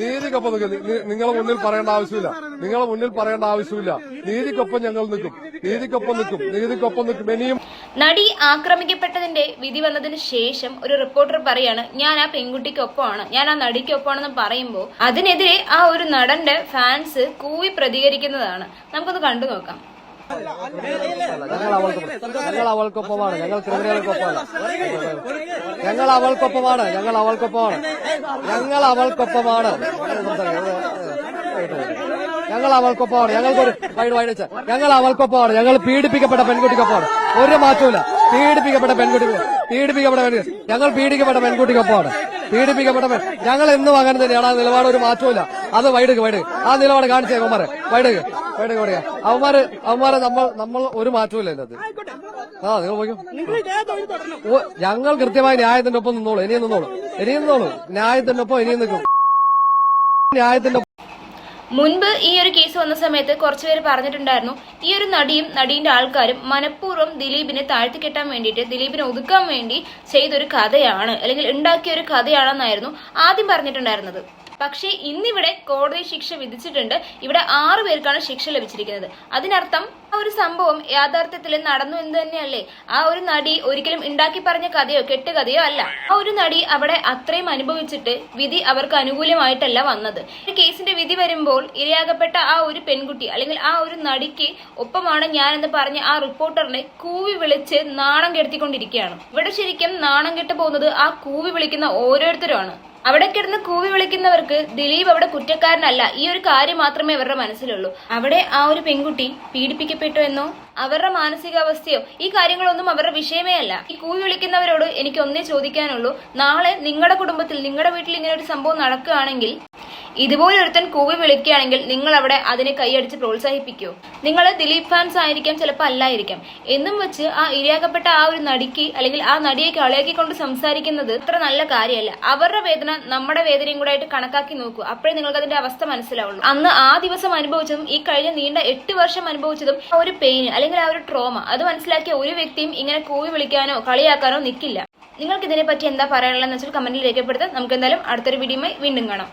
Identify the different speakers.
Speaker 1: നീതിക്കൊപ്പം നിൽക്കും നിങ്ങളെ മുന്നിൽ പറയേണ്ട ആവശ്യമില്ല. നിങ്ങളെ മുന്നിൽ പറയേണ്ട ആവശ്യമില്ല. നീതിക്കൊപ്പം ഞങ്ങൾ നിൽക്കും. നീതിക്കൊപ്പം നിൽക്കും. നീതിക്കൊപ്പം നിൽക്കും. ഇനിയും
Speaker 2: നടി ആക്രമിക്കപ്പെട്ടതിന്റെ വിധി വന്നതിന് ശേഷം ഒരു റിപ്പോർട്ടർ പറയാണ് ഞാൻ ആ പെൺകുട്ടിക്കൊപ്പമാണ്. ഞാൻ ആ നടിക്കൊപ്പമാണെന്ന് പറയുമ്പോൾ അതിനെതിരെ ആ ഒരു നടന്റെ ഫാൻസ് കൂവി പ്രതികരിക്കുന്നതാണ്. നമുക്കൊന്ന് കണ്ടു നോക്കാം.
Speaker 3: ഞങ്ങൾ അവൾക്ക് ഞങ്ങൾ അവൾക്കൊപ്പമാണ്. ഞങ്ങൾ ക്രിമിനലുകൾക്കൊപ്പമാണ്. ഞങ്ങൾ അവൾക്കൊപ്പമാണ്. ഞങ്ങൾ അവൾക്കൊപ്പമാണ്. ഞങ്ങൾ അവൾക്കൊപ്പമാണ്. ഞങ്ങൾ അവൾക്കൊപ്പമാണ്. ഞങ്ങൾക്ക് ഒരു വൈഡ് വൈഡ് വെച്ച ഞങ്ങൾ അവൾക്കൊപ്പമാണ്. ഞങ്ങൾ പീഡിപ്പിക്കപ്പെട്ട പെൺകുട്ടിക്കൊപ്പമാണ്. ഒരു മാറ്റമില്ല പീഡിപ്പിക്കപ്പെട്ട പെൺകുട്ടി പീഡിപ്പിക്കപ്പെട്ട പെൺകുട്ടി ഞങ്ങൾ പീഡിക്കപ്പെട്ട പെൺകുട്ടിക്കൊപ്പമാണ്. പീഡിപ്പിക്കപ്പെട്ട ഞങ്ങൾ എന്നും അങ്ങനെ തന്നെയാണ്. ആ നിലപാട് ഒരു മാറ്റമില്ല അത് വൈഡുക വൈഡ് ആ നിലപാട് കാണിച്ചേ അവന്മാരെ. വൈഡുക വൈഡുക വൈഡ് അവന്മാര് അവന്മാരെ നമ്മൾ നമ്മൾ ഒരു മാറ്റമില്ല അതിനകത്ത്. ആ നിങ്ങൾ പോയിക്കോ. ഓ, ഞങ്ങൾ കൃത്യമായി ന്യായത്തിന്റെ ഒപ്പം നിന്നോളൂ. ഇനിയും നിന്നോളൂ.
Speaker 2: മുൻപ് ഈ ഒരു കേസ് വന്ന സമയത്ത് കുറച്ചുപേര് പറഞ്ഞിട്ടുണ്ടായിരുന്നു. ഈ ഒരു നടിയും നടിയുടെ ആൾക്കാരും മനഃപൂർവം ദിലീപിനെ താഴ്ത്തി കെട്ടാൻ വേണ്ടിയിട്ട് ദിലീപിനെ ഒതുക്കാൻ വേണ്ടി ചെയ്തൊരു കഥയാണ് അല്ലെങ്കിൽ ഉണ്ടാക്കിയ ഒരു കഥയാണെന്നായിരുന്നു ആദ്യം പറഞ്ഞിട്ടുണ്ടായിരുന്നത്. പക്ഷേ ഇന്നിവിടെ കോടതി ശിക്ഷ വിധിച്ചിട്ടുണ്ട്. ഇവിടെ ആറു പേർക്കാണ് ശിക്ഷ ലഭിച്ചിരിക്കുന്നത്. അതിനർത്ഥം ആ ഒരു സംഭവം യാഥാർത്ഥ്യത്തിൽ നടന്നു എന്ന് തന്നെയല്ലേ? ആ ഒരു നടി ഒരിക്കലും ഉണ്ടാക്കി പറഞ്ഞ കഥയോ കെട്ടുകഥയോ അല്ല. ആ ഒരു നടി അവിടെ അത്രയും അനുഭവിച്ചിട്ട് വിധി അവർക്ക് അനുകൂലമായിട്ടല്ല വന്നത്. ഈ കേസിന്റെ വിധി വരുമ്പോൾ ഇരയാകപ്പെട്ട ആ ഒരു പെൺകുട്ടി അല്ലെങ്കിൽ ആ ഒരു നടിക്ക് ഒപ്പമാണ് ഞാൻ എന്ന് പറഞ്ഞ ആ റിപ്പോർട്ടറിനെ കൂവി വിളിച്ച് നാണം കെടുത്തിക്കൊണ്ടിരിക്കുകയാണ്. ഇവിടെ ശരിക്കും നാണം കെട്ടു പോകുന്നത് ആ കൂവി വിളിക്കുന്ന ഓരോരുത്തരുമാണ്. അവിടെ കിടന്ന് കൂവി വിളിക്കുന്നവർക്ക് ദിലീപ് അവിടെ കുറ്റക്കാരനല്ല. ഈ ഒരു കാര്യം മാത്രമേ അവരുടെ മനസ്സിലുള്ളൂ. അവിടെ ആ ഒരു പെൺകുട്ടി പീഡിപ്പിക്കപ്പെട്ടു എന്നോ അവരുടെ മാനസികാവസ്ഥയോ ഈ കാര്യങ്ങളൊന്നും അവരുടെ വിഷയമേ അല്ല. ഈ കൂവി വിളിക്കുന്നവരോട് എനിക്ക് ഒന്നേ ചോദിക്കാനുള്ളൂ. നാളെ നിങ്ങളുടെ കുടുംബത്തിൽ നിങ്ങളുടെ വീട്ടിൽ ഇങ്ങനെ ഒരു സംഭവം നടക്കുകയാണെങ്കിൽ ഇതുപോലെ ഒരുത്തൻ കൂവി വിളിക്കുകയാണെങ്കിൽ നിങ്ങൾ അവിടെ അതിനെ കൈയടിച്ച് പ്രോത്സാഹിപ്പിക്കൂ. നിങ്ങൾ ദിലീപ് ഫാൻസ് ആയിരിക്കാം ചിലപ്പോൾ അല്ലായിരിക്കാം. എന്നും വെച്ച് ആ ഇരയാക്കപ്പെട്ട ആ ഒരു നടിക്ക് അല്ലെങ്കിൽ ആ നടിയെ കളിയാക്കിക്കൊണ്ട് സംസാരിക്കുന്നത് അത്ര നല്ല കാര്യമല്ല. അവരുടെ വേദന നമ്മുടെ വേദനയും കൂടെ ആയിട്ട് കണക്കാക്കി നോക്കൂ. അപ്പോഴേ നിങ്ങൾക്ക് അതിന്റെ അവസ്ഥ മനസ്സിലാവുള്ളൂ. അന്ന് ആ ദിവസം അനുഭവിച്ചതും ഈ കഴിഞ്ഞ നീണ്ട എട്ട് വർഷം അനുഭവിച്ചതും ആ ഒരു പെയിൻ അല്ലെങ്കിൽ ആ ഒരു ട്രോമ അത് മനസ്സിലാക്കിയ ഒരു വ്യക്തിയും ഇങ്ങനെ കൂവി വിളിക്കാനോ കളിയാക്കാനോ നിൽക്കില്ല നിങ്ങൾക്ക് ഇതിനെപ്പറ്റി എന്താ പറയാനുള്ളതെന്ന് വെച്ചാൽ കമന്റിൽ രേഖപ്പെടുത്താം നമുക്ക് എന്തായാലും അടുത്തൊരു വീഡിയോയുമായി വീണ്ടും കാണാം.